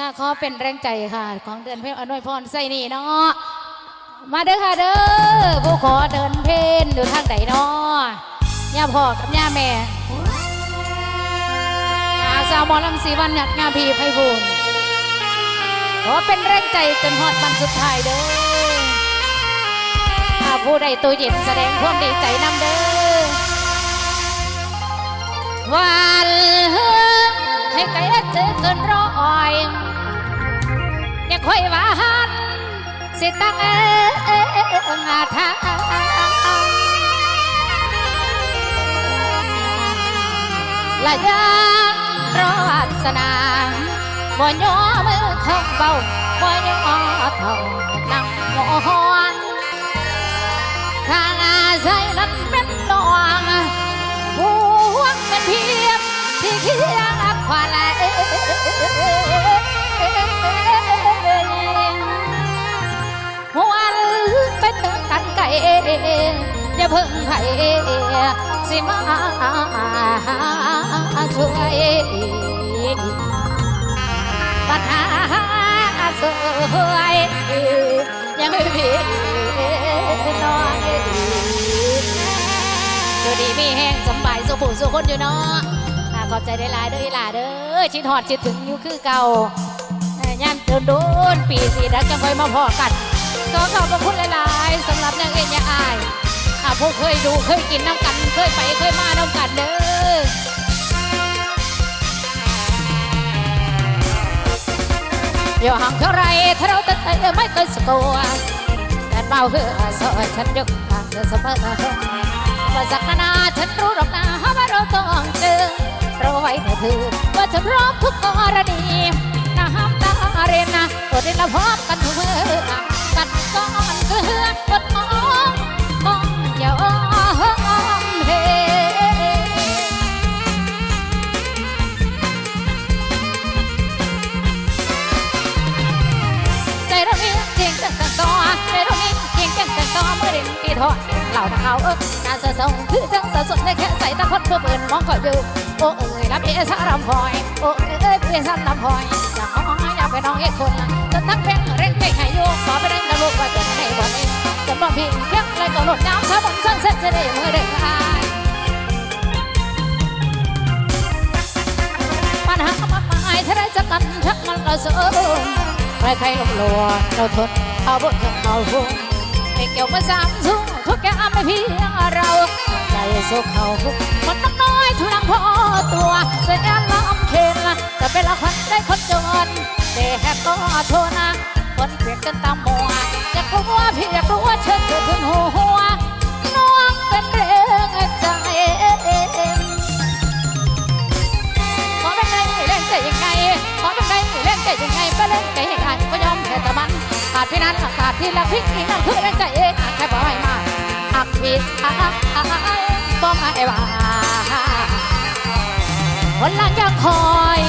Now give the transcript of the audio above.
ค่ะขอเป็นแรงใจค่ะ ของเดินเพลอนุยพรใส่นี่เนาะมาเด้อค่ะเด้อผู้ขอเดินเพลนอยู่ทางไหนเนาะย่าพ่อกับย่าแม่อาสาวมอลำสีวันหยัดงาพีไพบูลขอเป็นแรงใจจนฮอดวันสุดท้ายเด้อถ้าผู้ใดตัวเย็นแสดงความดีใจนำเด้อวันให้ไกลเจอเกินร้อย อย่าคอยหวานสิตั้งเองอาทาละยังรอวาสนาบ่ย่อมือเข้าเบาบ่ย่อเท่านั่งหมอนทางอาศัยนั้นเป็นดวงห่วงเป็นเพียงที่เคียงควาละห อย่าเพิ่งไข่สิมาช่วยปัญหาสวยยังไม่มีน้อยดูดีมีแห้งสบายสุขสุขคนอยู่เนาะขอบใจได้หลายเด้ออีหล่าเด้อชิดหอดชิดถึงอยู่คือเก่าเอ้ยย่ำเดินโดนปีสีดักจังไว้มาพอกันก็ขอบพระคุณหลาย ๆสำหรับนางเอ็นยาอาย เคยดูเคยกินน้ำกัน เคยไปเคยมาน้ำกันเด้ออยู่ห่างเท่าไรถ้าเราตัดใจไม่เคยสกวแต่เบาเหือสอยฉันยกทางเธอเสมอว่าสักนาฉันรู้หรอกนะว่าเราต้องเจอรอไว้แต่เธอว่าฉันพร้อมทุกกรณีนะห้ามตาเรนนะตัวเรนละพร้อมกันเมื่อกัดก้อนกลือก ทอดเหล่าเขาเอิกการเสะสมคือจังสะสมได้แค่ใส่ตาคดเพื่อเปิดมองคอยอยู่โอ้เอ้ยรับเอสารำพอยโอ้เอ้ยเอสารำพอยอยากมองอยากไปน้องเอกคนจนทั้งเพลงเร่งใจให้ยู่ขอไปเร่งกระลูกว่าจะให้บ่เองจนบ่พิงเพียงไรก็หลดน้ำถ้าผมสั้นเส้นจะได้มือเด็กอายปัญหามากมายถ้าได้จะกันชักมันก็สูงใครใครๆลงหลัวเราทนเอาบทของเราพุ่ง เกี่ยวมาสามทุ่งทุกอย่ไม่เพียงเราใจสู้เขาพุ่งมันน้ำน้อยทุลังพอตัวเสียลำเคนละจะเป็นละคนได้คนจนแต่แหกก็โทนะคนเปลี่ยนกันตามมัวจะกลัวพี่อยากรู้ว่าเชิญเธอถึงหัวน้องเป็นเรื่องใจขอเป็นไงเล่นใจยังไงขอเป็นไงเล่นใจยังไงก็เล่นใจ ขาดพี่นั้นขาดที่ละพิกอีกนั่นคือเล่นใจเองแค่บอกให้มาอักพิษอักอักบอกมาไอ้ว่าคนหลังยังคอย